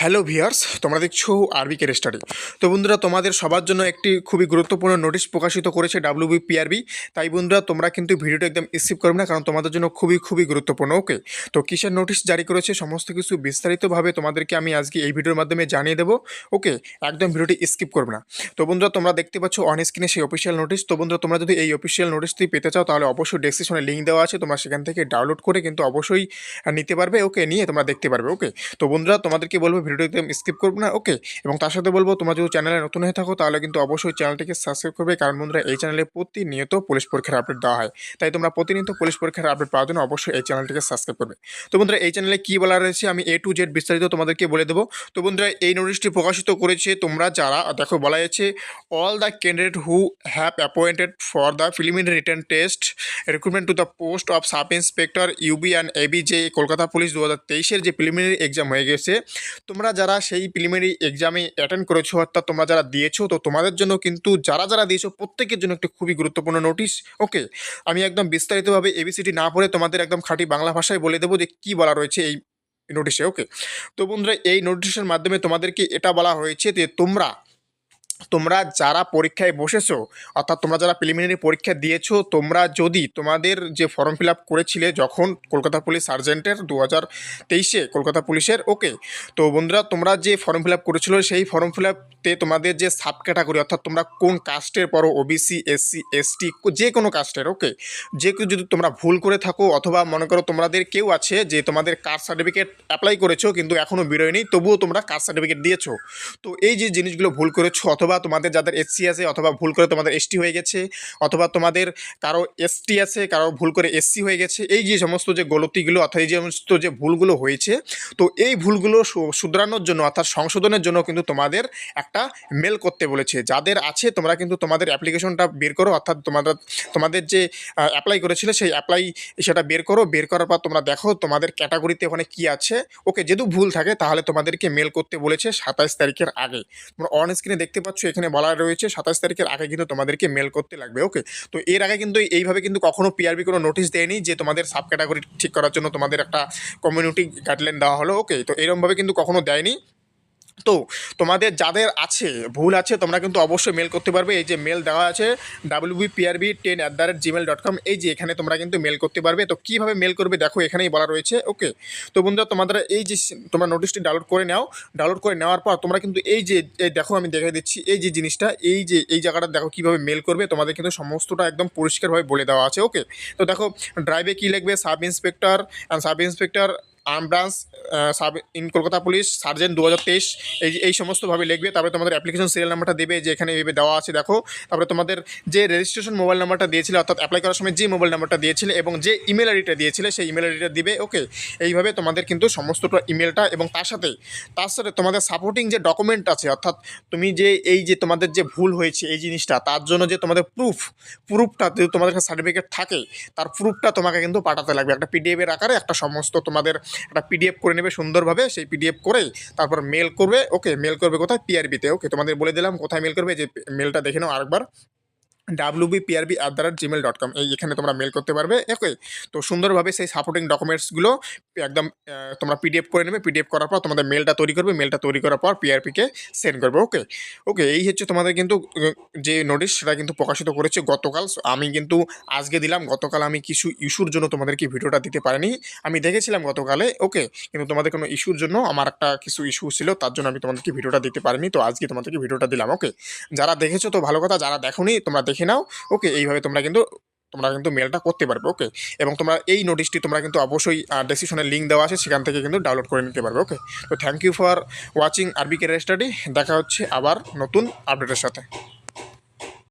Hello viewers তোমরা দেখছ আরবি কের স্টাডি। তো বন্ধুরা, তোমাদের সবার জন্য একটি খুবই গুরুত্বপূর্ণ নোটিশ প্রকাশিত করেছে ডাব্লিউবি পিআরবি তাই বন্ধুরা, তোমরা কিন্তু ভিডিওটা একদম স্কিপ করবে না, কারণ তোমাদের জন্য খুবই খুবই গুরুত্বপূর্ণ ওকে তো কিসের নোটিশ জারি করেছে, সমস্ত কিছু বিস্তারিতভাবে তোমাদেরকে আমি আজকে এই ভিডিওর মাধ্যমে জানিয়ে দেবো ওকে একদম ভিডিওটি স্কিপ করবে না। তো বন্ধুরা, তোমরা দেখতে পাচ্ছ অন স্ক্রিনে সেই অফিসিয়াল নোটিশ তো বন্ধুরা, তোমরা যদি এই অফিসিয়াল নোটিশটি পেতে চাও, তাহলে অবশ্যই ডেসক্রিপশনে লিঙ্ক দেওয়া আছে। তোমরা সেখান থেকে ডাউনলোড করে কিন্তু অবশ্যই নিতে পারবে ওকে নিয়ে তোমরা দেখতে পারবে ওকে তো বন্ধুরা, তোমাদেরকে বলব একদম স্কিপ করবে না ওকে এবং তার সাথে বলব, তোমরা যদি চ্যানেলে নতুন হয়ে থাকো, তাহলে কিন্তু অবশ্যই চ্যানেলটিকে সাবস্ক্রাইব করবে। কারণ বন্ধুরা, এই চ্যানেলে প্রতিনিয়ত পুলিশ পরীক্ষার আপডেট দেওয়া হয়। তাই তোমরা প্রতিনিয়ত পুলিশ পরীক্ষার আপডেট পাওয়ার জন্য অবশ্যই এই চ্যানেলটিকে সাবস্ক্রাইব করবে। তো বন্ধুরা, এই চ্যানেলে কী বলা রয়েছে, আমি এ টু জেড বিস্তারিত তোমাদেরকে বলে দেবো। তো বন্ধুরা, এই নোটিশটি প্রকাশিত করেছে তোমরা যারা, দেখো বলা যাচ্ছে all the candidate who have appointed for the preliminary written test recruitment to the post of sub inspector UB and AB যে কলকাতা পুলিশ দু হাজার তেইশের যে প্রিলিমিনারি এক্সাম হয়ে গেছে, তোমরা যারা সেই প্রিলিমিনারি এক্সামে অ্যাটেন্ড করেছ, অর্থাৎ তোমরা যারা দিয়েছ, তো তোমাদের জন্য কিন্তু যারা যারা দিয়েছ, প্রত্যেকের জন্য একটি খুবই গুরুত্বপূর্ণ নোটিশ ওকে আমি একদম বিস্তারিতভাবে এবিসিটি না পড়ে তোমাদের একদম খাঁটি বাংলা ভাষায় বলে দেবো যে কী বলা রয়েছে এই নোটিশে ওকে তো বন্ধুরা, এই নোটিশের মাধ্যমে তোমাদেরকে এটা বলা হয়েছে যে তোমরা তোমরা যারা পরীক্ষায় বসেছো, অর্থাৎ তোমরা যারা প্রিলিমিনারি পরীক্ষা দিয়েছ, তোমরা যদি তোমাদের যে ফর্ম ফিল আপ করেছিলে যখন কলকাতা পুলিশ সার্জেন্টের দু হাজার তেইশে কলকাতা পুলিশের ওকে তো বন্ধুরা, তোমরা যে ফর্ম ফিল আপ করেছিল, সেই ফর্ম ফিল আপতে তোমাদের যে সাব ক্যাটাগরি অর্থাৎ তোমরা কোন কাস্টের পরো ওবিসি এসসি এসটি যে কোনো কাস্টের ওকে যে কেউ যদি তোমরা ভুল করে থাকো, অথবা মনে করো তোমাদের কেউ আছে যে তোমাদের কাস্ট সার্টিফিকেট অ্যাপ্লাই করেছ, কিন্তু এখনও বেরোয়নি, তবুও তোমরা কাস্ট সার্টিফিকেট দিয়েছ। তো এই যে জিনিসগুলো ভুল করেছ, অথবা তোমাদের যাদের এসসি আছে অথবা ভুল করে তোমাদের এসটি হয়ে গেছে, অথবা তোমাদের কারও এসটি আছে, কারও ভুল করে এসসি হয়ে গেছে, এই যে সমস্ত যে গলতিগুলো অর্থাৎ এই যে সমস্ত যে ভুলগুলো হয়েছে, তো এই ভুলগুলো শুধরানোর জন্য অর্থাৎ সংশোধনের জন্য কিন্তু তোমাদের একটা মেল করতে বলেছে। যাদের আছে, তোমরা কিন্তু তোমাদের অ্যাপ্লিকেশনটা বের করো, অর্থাৎ তোমাদের তোমাদের যে অ্যাপ্লাই করেছিলে সেই অ্যাপ্লাই সেটা বের করো, বের করার পর তোমরা দেখো তোমাদের ক্যাটাগরিতে ওখানে কি আছে। ওকে যেহেতু ভুল থাকে তাহলে তোমাদেরকে মেল করতে বলেছে সাতাইশ তারিখের আগে। তোমরা অন স্ক্রিনে দেখতে পাচ্ছ এখানে বলা রয়েছে, সাতাশ তারিখের আগে কিন্তু তোমাদেরকে মেল করতে লাগবে ওকে তো এর আগে কিন্তু এইভাবে কিন্তু কখনো পিআরবি কোনো নোটিশ দেয়নি যে তোমাদের সাব ক্যাটাগরি ঠিক করার জন্য তোমাদের একটা কমিউনিটি গাইডলাইন দেওয়া হলো ওকে তো এরকমভাবে কিন্তু কখনো দেয়নি। তো তোমাদের যাদের আছে, ভুল আছে, তোমরা কিন্তু অবশ্যই মেল করতে পারবে। এই যে মেল দেওয়া আছে WB PRB ten at the rate Gmail dot com এই যে এখানে তোমরা কিন্তু মেল করতে পারবে। তো কীভাবে মেল করবে, দেখো এখানেই বলা রয়েছে। ওকে, তো বন্ধুরা, তোমাদের এই যে তোমরা নোটিশটি ডাউনলোড করে নাও। ডাউনলোড করে নেওয়ার পর তোমরা কিন্তু এই যে, এই দেখো আমি দেখে দিচ্ছি, এই যে জিনিসটা, এই যে, এই জায়গাটা দেখো কীভাবে মেল করবে। তোমাদের কিন্তু সমস্তটা একদম পরিষ্কারভাবে বলে দেওয়া আছে। ওকে, তো দেখো ড্রাইভে কী লিখবে? Sub inspector sub inspector arm branch sub in Kolkata police, sergeant দু হাজার তেইশ, এই এই সমস্তভাবে লিখবে। তারপরে তোমাদের অ্যাপ্লিকেশন সিরিয়াল নাম্বারটা দেবে, যে এখানে এইভাবে দেওয়া আছে, দেখো। তারপরে তোমাদের যে রেজিস্ট্রেশন মোবাইল নাম্বারটা দিয়েছিলে, অর্থাৎ অ্যাপ্লাই করার সময় যে মোবাইল নাম্বারটা দিয়েছিলে এবং যে ইমেল আইডিটা দিয়েছিলে, সেই ইমেল আইডিটা দিবে ওকে এইভাবে তোমাদের কিন্তু সমস্তটা ইমেলটা এবং তার সাথে তার সাথে তোমাদের সাপোর্টিং যে ডকুমেন্ট আছে, অর্থাৎ তুমি যে, এই যে তোমাদের যে ভুল হয়েছে, এই জিনিসটা, তার জন্য যে তোমাদের প্রুফ প্রুফটা যদি তোমাদের কাছে সার্টিফিকেট থাকে, তার প্রুফটা তোমাকে কিন্তু পাঠাতে লাগবে। একটা পিডিএফের আকারে একটা সমস্ত তোমাদের একটা পিডিএফ করে নেবে সুন্দরভাবে, সেই পিডিএফ করে তারপর মেল করবে। ওকে মেল করবে কোথায়? পিআরবিতে ওকে তোমাদের বলে দিলাম কোথায় মেল করবে, যে মেলটা দেখে নাও আরেকবার। WB PRB at the rate Gmail dot com এই এখানে তোমরা মেল করতে পারবে। ওকে তো সুন্দরভাবে সেই সাপোর্টিং ডকুমেন্টসগুলো একদম তোমরা পিডিএফ করে নেবে। পিডিএফ করার পর তোমাদের মেলটা তৈরি করবে। মেলটা তৈরি করার পর পিআরপিকে সেন্ড করবে ওকে ওকে এই হচ্ছে তোমাদের কিন্তু যে নোটিশ সেটা কিন্তু প্রকাশিত করেছে গতকাল। আমি কিন্তু আজকে দিলাম। গতকাল আমি কিছু ইস্যুর জন্য তোমাদেরকে ভিডিওটা দিতে পারিনি। আমি দেখেছিলাম গতকালে ওকে কিন্তু তোমাদের কোনো ইস্যুর জন্য আমার একটা কিছু ইস্যু ছিল, তার জন্য আমি তোমাদেরকে ভিডিওটা দিতে পারিনি। তো আজকে তোমাদেরকে ভিডিওটা দিলাম ওকে যারা দেখেছ তো ভালো কথা, যারা দেখোনি, তোমরা দেখে নাও ওকে এইভাবে তোমরা কিন্তু তোমরা কিন্তু মেলটা করতে পারবে ওকে এবং তোমরা এই নোটিশটি তোমরা কিন্তু অবশ্যই ডেসিশনের লিঙ্ক দেওয়া আছে, সেখান থেকে কিন্তু ডাউনলোড করে নিতে পারবে ওকে তো thank you for watching RB career study দেখা হচ্ছে আবার নতুন আপডেটের সাথে।